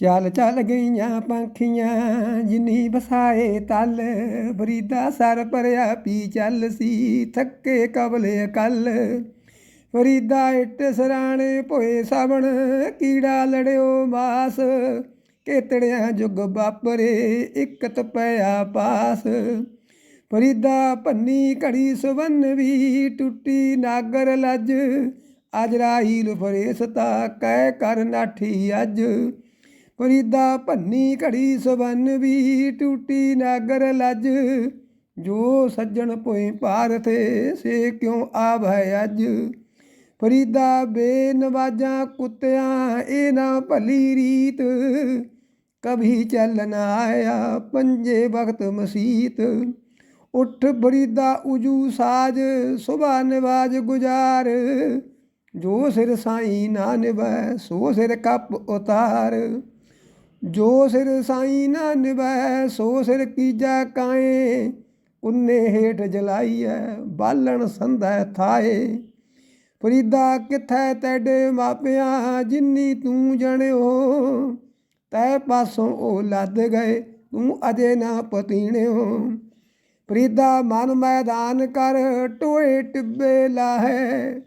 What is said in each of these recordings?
ਚੱਲ ਚੱਲ ਗਈਆਂ ਪੰਖੀਆਂ, ਜਿਨੀ ਵਸਾਏ ਤਲ, ਫਰੀਦਾ ਸਰ ਪਰਿਆ ਪੀ ਚੱਲ ਸੀ, ਥੱਕੇ ਕਬਲੇ ਕੱਲ। ਫਰੀਦਾ ਇੱਟ ਸਰਾਣੇ ਭੋਏ ਸਾਵਣ, ਕੀੜਾ ਲੜਿਓ ਮਾਸ, ਕੇਤੜਿਆਂ ਜੁਗ ਬਾਪਰੇ ਇਕਤ ਪਿਆ ਪਾਸ। ਫਰੀਦਾ ਭੰਨੀ ਘੜੀ ਸੁਵੰਨ ਵੀ ਟੁੱਟੀ ਨਾਗਰ ਲੱਜ, ਅਜ ਰਾਹੀਲ ਫਰੇਸਤਾ ਕਹਿ ਕਰ ਨਾਠੀ ਅੱਜ। ਫਰੀਦਾ ਭੰਨੀ ਘੜੀ ਸੁਵੰਨ ਵੀ ਟੂਟੀ ਨਾਗਰ ਲੱਜ। ਜੋ ਸੱਜਣ ਪੋਏ ਭਾਰਤੇ ਸੇ ਕਿਉ ਆਵੈ ਅੱਜ? ਫਰੀਦਾ ਬੇਨਵਾਜਾਂ ਕੁੱਤਿਆਂ ਇਹ ਨਾ ਭਲੀ ਰੀਤ। ਕਭੀ ਚੱਲ ਨਾ ਆਇਆ ਪੰਜੇ ਵਕਤ ਮਸੀਤ। ਉੱਠ ਫਰੀਦਾ ਉਜੂ ਸਾਜ, ਸੁਭਾ ਨਿਵਾਜ ਗੁਜ਼ਾਰ। ਜੋ ਸਿਰ ਸਾਈ ਨਾ ਨਿਵੈ ਸੋ ਸਿਰ ਕੱਪ ਉਤਾਰ। ਜੋ ਸਿਰ ਸਾਈ ਨਾ ਨਿਵੈ ਸੋ ਸਿਰ ਕੀਜਾ ਕਾਏ। ਉਨੇ ਹੇਠ ਜਲਾਈਐ, ਬਾਲਣ ਸੰਧੈ ਥਾਏ। ਫਰੀਦਾ ਕਿਥੈ ਤੈਡੇ ਮਾਪਿਆਂ, ਜਿੰਨੀ ਤੂੰ ਜਣਿਓ, ਤੈ ਪਾਸੋਂ ਉਹ ਲੱਦ ਗਏ, ਤੂੰ ਅਜੇ ਨਾ ਪਤੀਣਿਓ। ਫਰੀਦਾ ਮਨ ਮੈਦਾਨ ਕਰ, ਟੋਏ ਟਿੱਬੇ ਲਾਹੇ।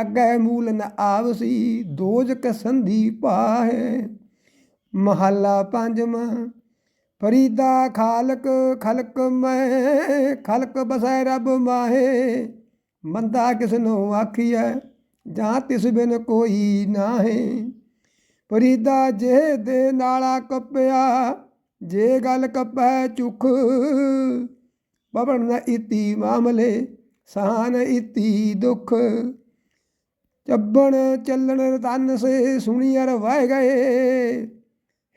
ਅੱਗੇ ਮੂਲ ਨ ਆਵਸੀ, ਦੋਜਕ ਸੰਧੀ ਪਾਹੇ। ਮਹੱਲਾ ਪੰਜਵਾਂ ਫਰੀਦਾ ਖਾਲਕ ਖਲਕ ਮੈਂ, ਖਲਕ ਬਸੈ ਰੱਬ ਮਾਹੇ, ਮੰਦਾ ਕਿਸ ਨੂੰ ਆਖੀਐ, ਜਾਂ ਤਿਸ ਬਿਨ ਕੋਈ ਨਾਹੀ। ਫਰੀਦਾ ਜੇ ਦੇ ਨਾਲਾ ਕੱਪਿਆ, ਜੇ ਗੱਲ ਕੱਪੈ ਚੁਖ ਬਵਣ ਨ ਇਤੀ ਮਾਮਲੇ, ਸਾਨ ਇਤੀ ਦੁਖ। ਚੱਬਣ ਚੱਲਣ ਰਤਨ ਸੇ ਸੁਣੀਅਰ ਵਹਿ ਗਏ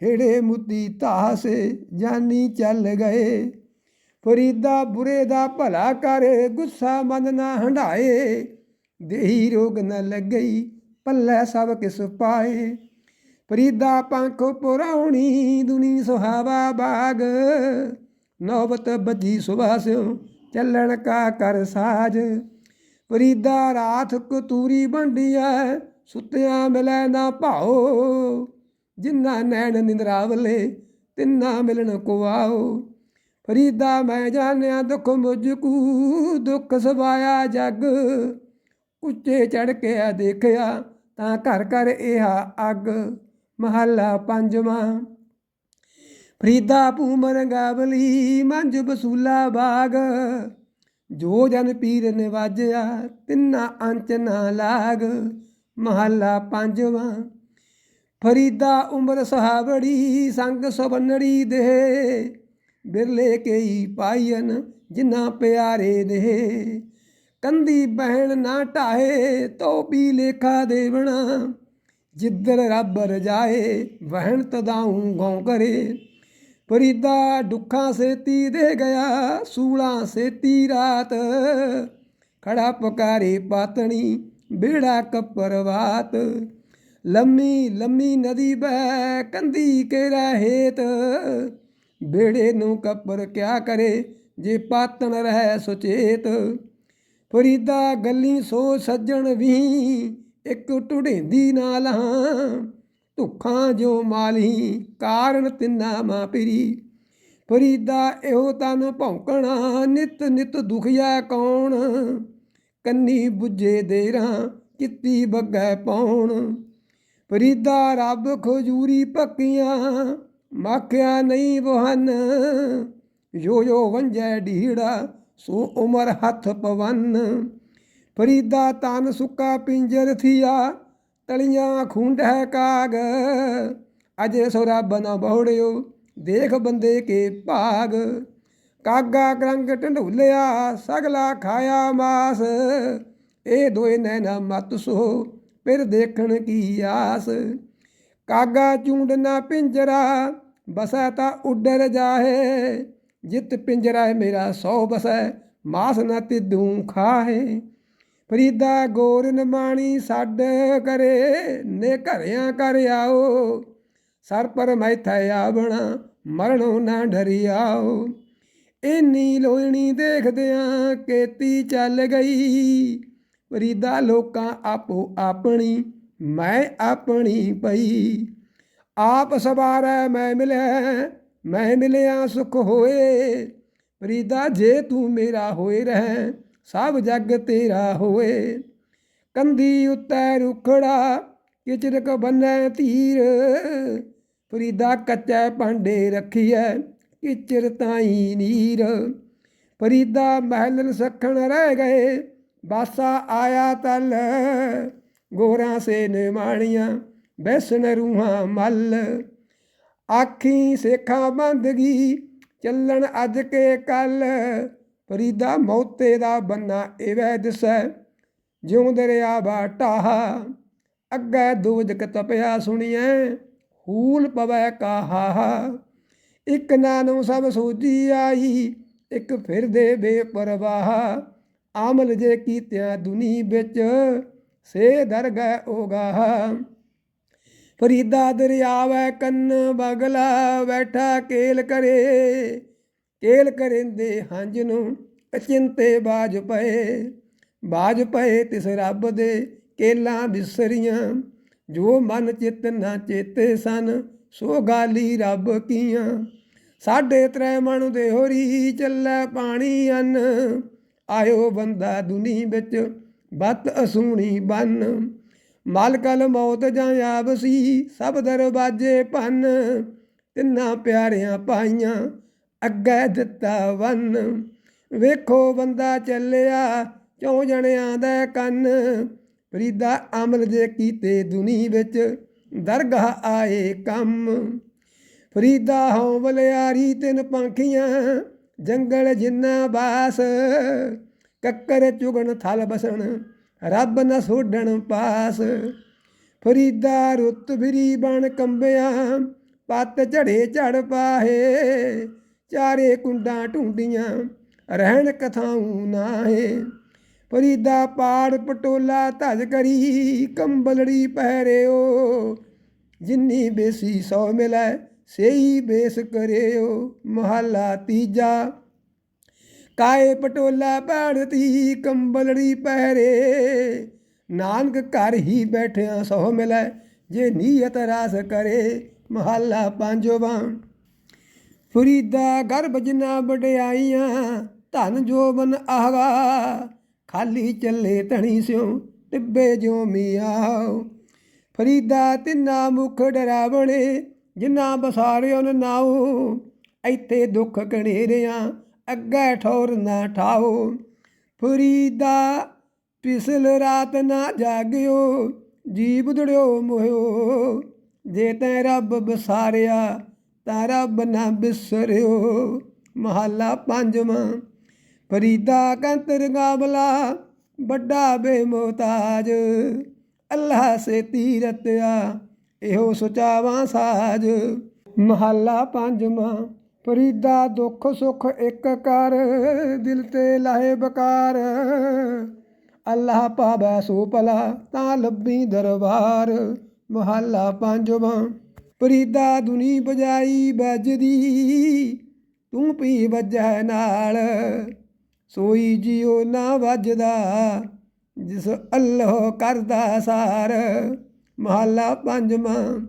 ਹੇੜੇ ਮੁੱਦੀ ਤਾਸ ਜਾਨੀ ਚੱਲ ਗਏ। ਫਰੀਦਾ ਬੁਰੇ ਦਾ ਭਲਾ ਕਰ, ਗੁੱਸਾ ਮਨ ਨਾ ਹੰਡਾਏ ਦੇਹੀ ਰੋਗ ਨ ਲੱਗਈ, ਪੱਲੇ ਸਭ ਕਿਸ ਪਾਏ। ਫਰੀਦਾ ਪੰਖ ਪੁਰਾਉਣੀ, ਦੁਨੀ ਸੁਹਾਵਾ ਬਾਗ। ਨੌਬਤ ਬੱਜੀ ਸੁਭਾ ਸਿਓ ਚੱਲਣ ਕਾ ਕਰ ਸਾਜ। ਫਰੀਦਾ ਰਾਤ ਕਤੂਰੀ ਬੰਡੀਐ ਸੁੱਤਿਆਂ ਮਿਲੈ ਨਾ ਭਾਓ। ਜਿੰਨਾ ਨੈਣ ਨਿੰਦਰਾਵਲੇ, ਤਿੰਨਾ ਮਿਲਣ ਕੋ ਆਓ ਫਰੀਦਾ ਮੈਂ ਜਾਣਿਆ ਦੁੱਖ ਮੁਝ ਕੂ ਦੁੱਖ ਸਵਾਇਆ ਜਗ। ਉੱਚੇ ਚੜ ਕੇ ਆ ਦੇਖਿਆ ਤਾਂ ਘਰ ਘਰ ਇਹਾ ਅੱਗ। ਮਹੱਲਾ ਪੰਜਵਾਂ। ਫਰੀਦਾ ਪੂਮਰ ਗਾਵਲੀ, ਮੰਜ ਬਸੂਲਾ ਬਾਗ। ਜੋ ਜਨ ਪੀਰ ਨਿਵਾਜਿਆ, ਤਿੰਨਾ ਅੰਚ ਨਾ ਲਾਗ। ਮਹੱਲਾ ਪੰਜਵਾਂ। ਫਰੀਦਾ ਉਮਰ ਸਹਾਵੜੀ, ਸੰਗ ਸਵੰਨੜੀ ਦੇ। ਬਿਰਲੇ ਕਈ ਪਾਈਨ ਜਿਨ੍ਹਾਂ ਪਿਆਰੇ ਦੇ। ਕੰਦੀ ਬਹਿਣ ਨਾ ਢਾਏ ਤੋ ਵੀ ਲੇਖਾ ਦੇਵਣਾ। ਜਿੱਧਰ ਰੱਬ ਰਜਾਏ, ਵਹਿਣ ਤਦਾਉ ਗਉ ਕਰੇ। ਫਰੀਦਾ ਦੁੱਖਾਂ ਸੇਤੀ ਦੇ ਗਿਆ, ਸੂਲਾਂ ਸੇਤੀ ਰਾਤ। ਖੜਾ ਪੁਕਾਰੇ ਪਾਤਣੀ ਬੇੜਾ ਕਪਰਵਾਤ ਲੰਮੀ ਲੰਮੀ ਨਦੀ ਬਹਿ ਕੰਦੀ ਕੇ ਰਹੇਤ ਬੇੜੇ ਨੂੰ ਕਪਰ ਕਿਆ ਕਰੇ ਜੇ ਪਾਤਨ ਰਹਿ ਸੁਚੇਤ? ਫਰੀਦਾ ਗੱਲੀ ਸੋ ਸੱਜਣ ਵੀ, ਇੱਕ ਟੁੜੇਂਦੀ ਨਾਲ ਹਾਂ। ਧੁੱਖਾਂ ਜੋ ਮਾਲੀ, ਕਾਰਨ ਤਿੰਨਾ ਮਾਂ ਪਿਰੀ। ਫਰੀਦਾ ਇਹੋ ਤਨ ਭੌਂਕਣਾ, ਨਿਤ ਨਿਤ ਦੁਖਿਆ ਕੌਣ? ਕੰਨੀ 부ਜੇ ਦੇਰਾਂ, ਕਿੱਤੀ ਬੱਗੈ ਪਾਉਣ ਫਰੀਦਾ ਰੱਬ ਖਜੂਰੀ ਪੱਕੀਆਂ, ਮਾਖਿਆ ਨਹੀਂ ਵਹਨ। ਜੋ ਜੋ ਵੰਜੈ ਢੀੜਾ, ਸੋ ਉਮਰ ਹੱਥ ਪਵਨ। ਫਰੀਦਾ ਤਨ ਸੁੱਕਾ ਪਿੰਜਰ ਥੀਆ, ਤਲੀਆਂ ਖੁੰਡ ਹੈ ਕਾਗ। ਅਜੇ ਸੋ ਰੱਬ ਨਾ ਬਹੁੜਿਓ, ਦੇਖ ਬੰਦੇ ਕੇ ਭਾਗ। ਕਾਗਾ ਕਰੰਗ ਢੰਡੁਲਿਆ ਸਗਲਾ ਖਾਇਆ ਮਾਸ। ਇਹ ਦੋਏ ਨੈਣਾ ਮਤ ਸੋ ਫਿਰ ਦੇਖਣ ਕੀ ਆਸ। ਕਾਗਾ ਚੂੰਡ ਨਾ ਪਿੰਜਰਾ, ਬਸੈ ਤਾਂ ਉੱਡਰ ਜਾਹੇ। ਜਿਤ ਪਿੰਜਰਾ ਹੈ ਮੇਰਾ, ਸੌ ਬਸੈ, ਮਾਸ ਨਾ ਤਿਦੂ ਖਾਹੇ। ਫਰੀਦਾ ਗੋਰ ਨਮਾਣੀ ਛੱਡ ਕਰੇ, ਨੇ ਘਰਿਆਂ ਕਰ ਆਓ। ਸਰ ਪਰ ਮੈਥੈ ਆਵਣਾ, ਮਰਣੋਂ ਨਾ ਡਰਿਆਓ ਇੰਨੀ ਲੋਇਣੀ ਦੇਖਦਿਆਂ ਕੇਤੀ ਚੱਲ ਗਈ। ਫਰੀਦਾ ਲੋਕਾਂ ਆਪੋ ਆਪਣੀ, ਮੈਂ ਆਪਣੀ ਪਈ ਆਪ ਸਵਾਰੈ, ਮੈਂ ਮਿਲਿਆ ਮੈਂ ਮਿਲਿਆ ਸੁਖ ਹੋਏ। ਫਰੀਦਾ, ਜੇ ਤੂੰ ਮੇਰਾ ਹੋਏ ਰਹਿ, ਸਭ ਜੱਗ ਤੇਰਾ ਹੋਏ। ਕੰਦੀ ਉੱਤੇ ਰੁਖੜਾ, ਕਿਚਰਕ ਬੰਨੈ ਧੀਰ ਫਰੀਦਾ ਕੱਚਾ ਭਾਂਡੇ ਰੱਖੀਐ, ਕਿਚਰ ਤਾਈ ਨੀਰ। ਫਰੀਦਾ ਮਹਿਲ ਸਖਣ ਰਹਿ ਗਏ ਬਾਸਾ ਆਇਆ ਤਲ, ਗੋਰਾਂ ਸੇ ਨਿਮਾਣੀਆਂ ਬੈਸਣ ਰੂਹਾਂ ਮੱਲ। ਆਖੀ ਸੇਖਾਂ ਬੰਦਗੀ ਚੱਲਣ ਅੱਜ ਕੇ ਕੱਲ। ਫਰੀਦਾ ਮੌਤੇ ਦਾ ਬੰਨਾ ਇਵੈ ਦਿਸੈ ਜਿਉ ਦਰਿਆ ਬਾਟਾ ਅੱਗੇ ਦੋਜਕ ਤਪਿਆ ਸੁਣੀਐ, ਹੂਲ ਪਵੈ ਕਾਹਾ। ਇੱਕ ਨਾਨੋਂ ਸਭ ਸੋਜੀ ਆਈ, ਇਕ ਫਿਰਦੇ ਬੇਪਰਵਾਹ। ਆਮਲ ਜੇ ਕੀਤਿਆਂ ਦੁਨੀ ਵਿੱਚ, ਸੇ ਦਰਗਹਿ ਓਗਾਹ ਫਰੀਦਾ ਦਰਿਆਵੈ ਕੰਨ ਬਗਲਾ, ਬੈਠਾ ਕੇਲ ਕਰੇ, ਕੇਲ ਕਰਿੰਦੇ ਹੰਝ ਨੂੰ ਅਚਿੰਤੇ ਬਾਜ ਪਏ। ਬਾਜ ਪਏ ਤਿਸ ਰੱਬ ਦੇ ਕੇਲਾਂ ਬਿਸਰੀਆਂ, ਜੋ ਮਨ ਚਿਤ ਨਾ ਚੇਤੇ ਸਨ, ਸੋ ਗਾਲੀ ਰੱਬ ਕੀਆਂ। ਸਾਡੇ ਤ੍ਰੈ ਮਣ ਦੇ ਹੋਰੀ ਚੱਲੇ ਪਾਣੀ ਅੰਨ ਆਇਓ ਬੰਦਾ ਦੁਨੀ ਵਿੱਚ, ਬਤ ਅਸੂਣੀ ਬੰਨ। ਮਾਲਕਲ ਮੌਤ ਜਾਂ ਆਬਸੀ ਸਭ ਦਰਵਾਜੇ ਭੰਨ। ਤਿੰਨਾ ਪਿਆਰਿਆਂ ਪਾਈਆਂ, ਅੱਗੇ ਦਿੱਤਾ ਵੰਨ। ਵੇਖੋ ਬੰਦਾ ਚੱਲਿਆ, ਚੌ ਜਣਿਆਂ ਦਾ ਕੰਨ। ਫਰੀਦਾ ਅਮਲ ਜੇ ਕੀਤੇ ਦੁਨੀ ਵਿੱਚ, ਦਰਗਾਹ ਆਏ ਕੰਮ। ਫਰੀਦਾ ਹਉ ਬਲਿਆਰੀ ਤਿੰਨ ਪੰਖੀਆਂ ਜੰਗਲ ਜਿੰਨਾ ਬਾਸ, ਕੱਕਰ ਚੁਗਣ ਥਲ ਬਸਣ, ਰੱਬ ਨਾ ਸੋਡਣ ਪਾਸ। ਫਰੀਦਾ ਰੁੱਤ ਫਿਰੀ ਬਣ ਕੰਬਿਆ, ਪੱਤ ਝੜੇ ਝੜ ਪਾਹੇ। ਚਾਰੇ ਕੁੰਡਾਂ ਢੂੰਡੀਆਂ, ਰਹਿਣ ਕਥਾਉ ਨਾਹੇ। ਫਰੀਦਾ ਪਾੜ ਪਟੋਲਾ ਧਜ ਕਰੀ, ਕੰਬਲੜੀ ਪਹਿਰਿਓ। ਜਿੰਨੀ ਬੇਸੀ ਸੋ ਮਿਲੈ ਸਹੀ ਬੇਸ ਕਰਿਓ ਮਹੱਲਾ ਤੀਜਾ। ਕਾਏ ਪਟੋਲਾ ਬਾੜਤੀ ਕੰਬਲੜੀ ਪਹਿਰੇ। ਨਾਨਕ ਘਰ ਹੀ ਬੈਠਿਆ ਸੋ ਮਿਲੈ, ਜੇ ਨੀਅਤ ਰਾਸ ਕਰੇ ਮਹੱਲਾ ਪੰਜਵਾਂ। ਫਰੀਦਾ ਗਰਭ ਜਿਨਾ ਵਡਿਆਈਆਂ, ਧਨ ਜੋਬਨ ਆਗਾ ਖਾਲੀ ਚੱਲੇ ਧਣੀ ਸਿਉ, ਟਿੱਬੇ ਜੋ ਮੀਆਓ ਫਰੀਦਾ ਤਿੰਨਾ ਮੁਖ ਡਰਾਵਣੇ ਜਿਨ੍ਹਾਂ ਬਸਾਰਿਓ ਨ ਨਾਉ, ਇੱਥੇ ਦੁੱਖ ਕਣੇਰਿਆਂ ਅੱਗੇ ਠੌਰ ਨਾ ਠਾਓ ਫਰੀਦਾ ਪਿਸਲ ਰਾਤ ਨਾ ਜਾਗਿਓ ਜੀਵ ਦੜਿਓ ਮੋਹਿਓ। ਜੇ ਤੈ ਰੱਬ ਬਸਾਰਿਆ, ਤਾਂ ਰੱਬ ਨਾ ਬਿਸਰਿਓ। ਮਹੱਲਾ ਪੰਜਵਾਂ, ਫਰੀਦਾ ਕੰਤਰ ਗਾਬਲਾ ਵੱਡਾ ਬੇਮੋਤਾਜ ਅੱਲਾਹ ਸੇ ਤੀਰਤਿਆ ਇਹੋ ਸੁਚਾਵਾਂ ਸਾਜ। ਮਹੱਲਾ ਪੰਜਵਾਂ, ਫਰੀਦਾ ਦੁੱਖ ਸੁਖ ਇੱਕ ਕਰ, ਦਿਲ ਤੇ ਲਾਹੇ ਬਕਾਰ। ਅੱਲਾਹ ਪਾਵੈ ਸੋ ਭਲਾ, ਤਾਂ ਲੱਭੀ ਦਰਬਾਰ। ਮਹੱਲਾ ਪੰਜਵਾਂ, ਫਰੀਦਾ ਦੁਨੀ ਬਜਾਈ ਵੱਜਦੀ ਤੂੰ ਪੀ ਵੱਜੈ ਨਾਲ। ਸੋਈ ਜਿਉ ਨਾ ਵੱਜਦਾ, ਜਿਸ ਅੱਲਾਹ ਕਰਦਾ ਸਾਰ। ਮਹੱਲਾ ਪੰਜਵਾਂ,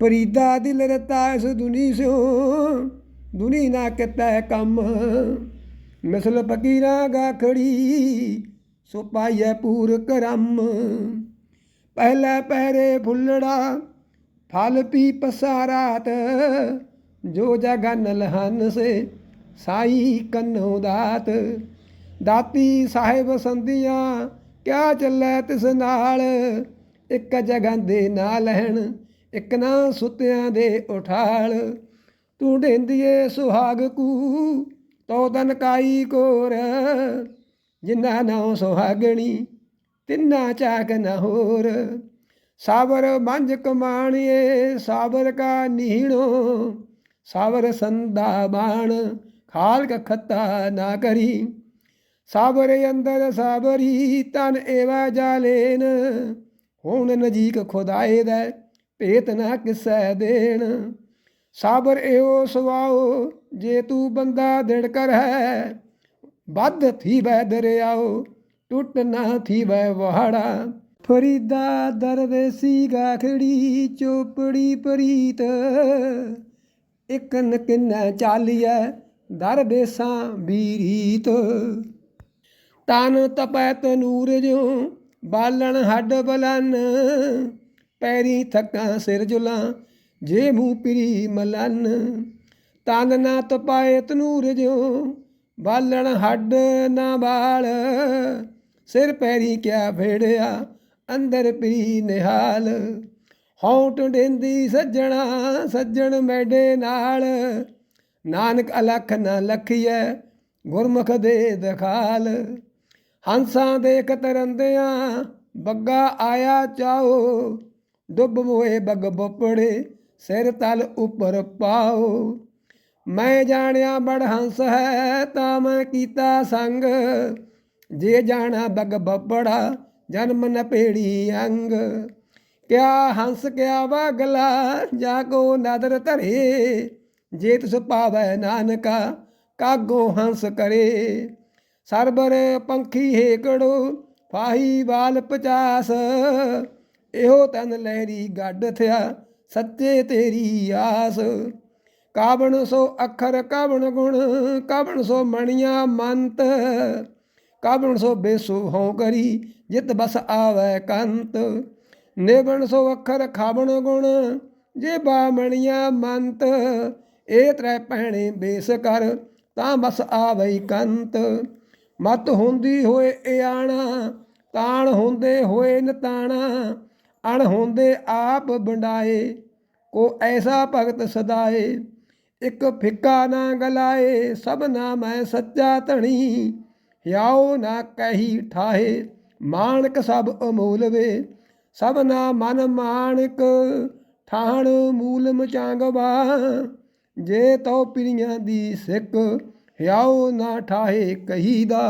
ਫਰੀਦਾ ਦਿਲ ਰਤਾ ਇਸ ਦੁਨੀ ਸਿਓ ਦੁਨੀ ਨਾ ਕਿਤੈ ਕੰਮ। ਮਿਸਲ ਫਕੀਰਾਂ ਗਾਖੜੀ ਸੋ ਪਾਈਐ ਪੂਰ ਕਰਮ। ਪਹਿਲਾ ਪਹਿਰੇ ਫੁੱਲੜਾ, ਫਲ ਪੀ ਪਸਾਰਾਤ, ਜੋ ਜਗਨ ਲਹਨ ਸੇ ਸਾਈ ਕੰਨੋ ਦਾਤ। ਦਾਤੀ ਸਾਹਿਬ ਸੰਧੀਆਂ, ਕਿਆ ਚੱਲੈ ਤਿਸ ਨਾਲ? ਇੱਕ ਜਗ੍ਹਾ ਦੇ ਨਾ ਲੈਣ, ਇੱਕ ਨਾ ਸੁੱਤਿਆਂ ਦੇ ਉਠਾਲ। ਤੂੰ ਢੇਂਦੀਏ ਸੁਹਾਗ ਕੂ ਤੋ ਦਨ ਕਾਈ ਕੋਰ। ਜਿੰਨਾ ਨਾਉ ਸੁਹਾਗਣੀ, ਤਿੰਨਾ ਚਾਕ ਨ ਹੋਰ। ਸਾਬਰ ਮੰਝ ਕਮਾਣੀਏ ਸਾਬਰ ਕਾ ਨੀਣੋ। ਸਾਬਰ ਸੰਦਾ ਬਾਣ, ਖਾਲਕ ਖੱਤਾ ਨਾ ਕਰੀ। ਸਾਬਰ ਅੰਦਰ ਸਾਬਰੀ ਤਨ ਏਵਾ ਜਾਲੇਨ। ਹੁਣ ਨਜੀਕ ਖੁਦਾਏ ਦਾ ਭੇਤ ਨਾ ਕਿਸੈ ਦੇਣ। ਸਾਬਰ ਏਓ ਸਵਾਓ ਜੇ ਤੂੰ ਬੰਦਾ ਦਿੜ ਕਰ ਹੈ ਵੱਧ ਥੀ ਵੈ ਦਰਿਆਓ, ਟੁੱਟ ਨਾ ਥੀ ਵੈ ਵਹਾੜਾ। ਫਰੀਦਾ ਦਰਵੇਸੀ ਗਾਖੜੀ ਚੋਪੜੀ ਪ੍ਰੀਤ, ਇੱਕ ਨਕਿੰਨਾ ਚਾਲੀਐ ਦਰਵੇਸਾਂ ਬੀਰੀਤ। ਤਨ ਤਪੈ ਤਨੂਰ ਜਿਉ ਬਾਲਣ ਹੱਡ ਬਲਨ, ਪੈਰੀ ਥੱਕਾਂ ਸਿਰ ਜੁਲਾਂ, ਜੇ ਮੂੰ ਪਰੀ ਮਲਨ। ਤਨ ਨਾ ਤਪਾਏ ਤਨੂਰ ਜਿਉ, ਬਾਲਣ ਹੱਡ ਨਾ ਬਾਲ। ਸਿਰ ਪੈਰੀ ਕਿਆ ਫੇੜਿਆ, ਅੰਦਰ ਪਰੀ ਨਿਹਾਲ। ਹੌਂਟ ਡੇਂਦੀ ਸੱਜਣਾ, ਸੱਜਣ ਮੈਡੇ ਨਾਲ। ਨਾਨਕ ਅਲਖ ਨਾ ਲਖੀਐ, ਗੁਰਮੁਖ ਦੇ ਦਖਾਲ। ਹੰਸਾਂ ਦੇ ਕਤਰੰਦਿਆਂ ਬੱਗਾ ਆਇਆ ਚਾਓ। ਡੁੱਬ ਮੋਏ ਬੱਗ ਬਪੜੇ, ਸਿਰ ਤਲ ਉੱਪਰ ਪਾਓ। ਮੈਂ ਜਾਣਿਆ ਬੜ ਹੰਸ ਹੈ ਤਾਂ ਮੈਂ ਕੀਤਾ ਸੰਗ। ਜੇ ਜਾਣਾ ਬੱਗ ਬੱਬੜਾ ਜਨਮ ਨ ਪੇੜੀ ਅੰਗ। ਕਿਆ ਹੰਸ ਕਿਆ ਵਾਗਲਾ, ਜਾ ਕੋ ਨਦਰ ਧਰੇ। ਜੇ ਤਿਸ ਪਾਵੈ ਨਾਨਕਾ, ਕਾਗੋ ਹੰਸ ਕਰੇ। ਸਰਬਰ ਪੰਖੀ ਹੇਕੜੋ, ਫਾਹੀ ਵਾਲ ਪਚਾਸ। ਇਹੋ ਤਨ ਲਹਿਰੀ ਗੱਡ ਥਿਆ, ਸੱਚੇ ਤੇਰੀ ਆਸ। ਕਾਵਣ ਸੋ ਅੱਖਰ, ਕਾਵਣ ਗੁਣ, ਕਾਵਣ ਸੋ ਮਣੀਆਂ ਮੰਤ। ਕਾਵਣ ਸੋ ਬੇਸੋ ਹਉ ਕਰੀ, ਜਿਤ ਬਸ ਆਵੈ ਕੰਤ। ਨਿਵਣ ਸੋ ਅੱਖਰ, ਖਾਵਣ ਗੁਣ ਜੇ ਬਾਮਣੀਆਂ ਮੰਤ। ਇਹ ਤ੍ਰੈ ਪਹਿਣੇ ਬੇਸ ਕਰ, ਤਾਂ ਬਸ ਆਵਈ ਕੰਤ। ਮਤ ਹੁੰਦੀ ਹੋਏ ਇਆਣਾ ਤਾਣ ਹੁੰਦੇ ਹੋਏ ਨਤਾਣਾ, ਅਣ ਹੁੰਦੇ ਆਪ ਬੰਡਾਏ ਕੋ ਐਸਾ ਭਗਤ ਸਦਾਏ, ਇੱਕ ਫਿੱਕਾ ਨਾ ਗਲਾਏ, ਸਭ ਨਾ ਮੈਂ ਸੱਚਾ ਧਣੀ, ਹਿਆਉ ਨਾ ਕਹੀ ਠਾਹੇ, ਮਾਨਕ ਸਭ ਅਮੋਲ ਵੇ ਸਭ ਨਾ ਮਨ ਮਾਨਕ ਠਾਣ ਮੂਲ ਮਚਾਂਗਵਾ ਜੇ ਤੋ ਪਿਰੀਆਂ ਦੀ ਸਿੱਖ ਹਿਆਉ ਨਾ ਠਾਹੇ ਕਹੀਦਾ।